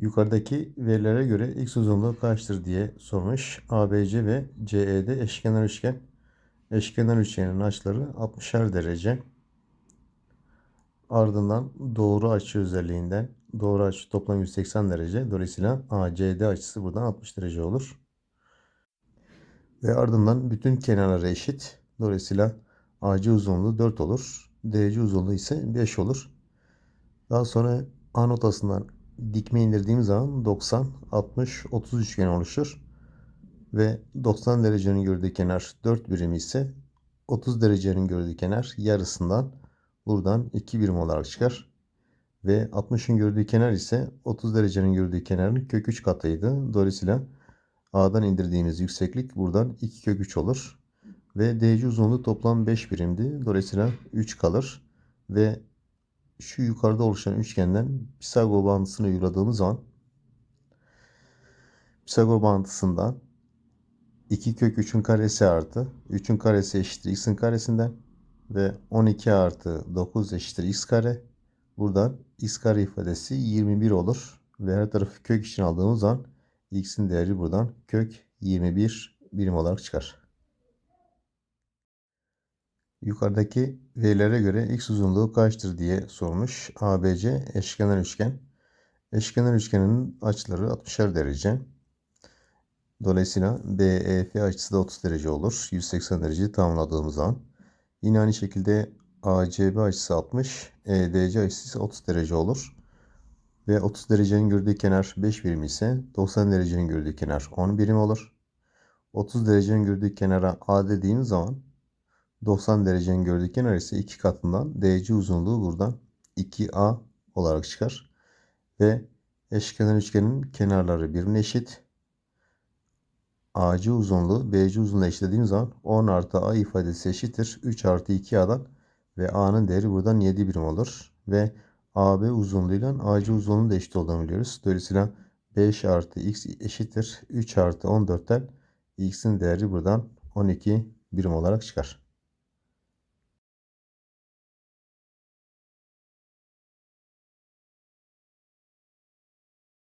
Yukarıdaki verilere göre x uzunluğu kaçtır diye sormuş. ABC ve CED eşkenar üçgen. Eşkenar üçgenin açıları 60'er derece. Ardından doğru açı özelliğinden doğru açı toplam 180 derece. Dolayısıyla ACD açısı buradan 60 derece olur. Ve ardından bütün kenarları eşit. Dolayısıyla AC uzunluğu 4 olur. DC uzunluğu ise 5 olur. Daha sonra A notasından dikme indirdiğim zaman 90, 60, 30 üçgen oluşur. Ve 90 derecenin gördüğü kenar 4 birim ise 30 derecenin gördüğü kenar yarısından buradan 2 birim olarak çıkar. Ve 60'ın gördüğü kenar ise 30 derecenin gördüğü kenarın kök 3 katıydı. Dolayısıyla A'dan indirdiğimiz yükseklik buradan 2 kök 3 olur. Ve DC uzunluğu toplam 5 birimdi. Dolayısıyla 3 kalır. Ve şu yukarıda oluşan üçgenden Pisagor bağıntısını uyguladığımız zaman Pisagor bağıntısından 2 kök 3'ün karesi artı 3'ün karesi eşittir x'in karesinden ve 12 artı 9 eşittir x kare. Buradan x kare ifadesi 21 olur. Ve her tarafı kök için aldığımız zaman x'in değeri buradan kök 21 birim olarak çıkar. Yukarıdaki verilere göre x uzunluğu kaçtır diye sormuş. ABC eşkenar üçgen. Eşkenar üçgenin açıları 60'er derece. Dolayısıyla BEF açısı da 30 derece olur. 180 dereceyi tamamladığımız zaman. Yine aynı şekilde ACB açısı 60, EDC açısı ise 30 derece olur. Ve 30 derecenin gördüğü kenar 5 birim ise 90 derecenin gördüğü kenar 10 birim olur. 30 derecenin gördüğü kenara A dediğimiz zaman 90 derecenin gördüğü kenar ise 2 katından DC uzunluğu buradan 2A olarak çıkar. Ve eşkenar üçgenin kenarları birbirine eşit. AC uzunluğu BC uzunluğu eşitlediğimiz zaman 10 artı A ifadesi eşittir. 3 artı 2A'dan ve A'nın değeri buradan 7 birim olur. Ve AB uzunluğuyla AC uzunluğunun da eşit olduğunu biliyoruz. Dolayısıyla 5 artı X eşittir. 3 artı 14'ten X'in değeri buradan 12 birim olarak çıkar.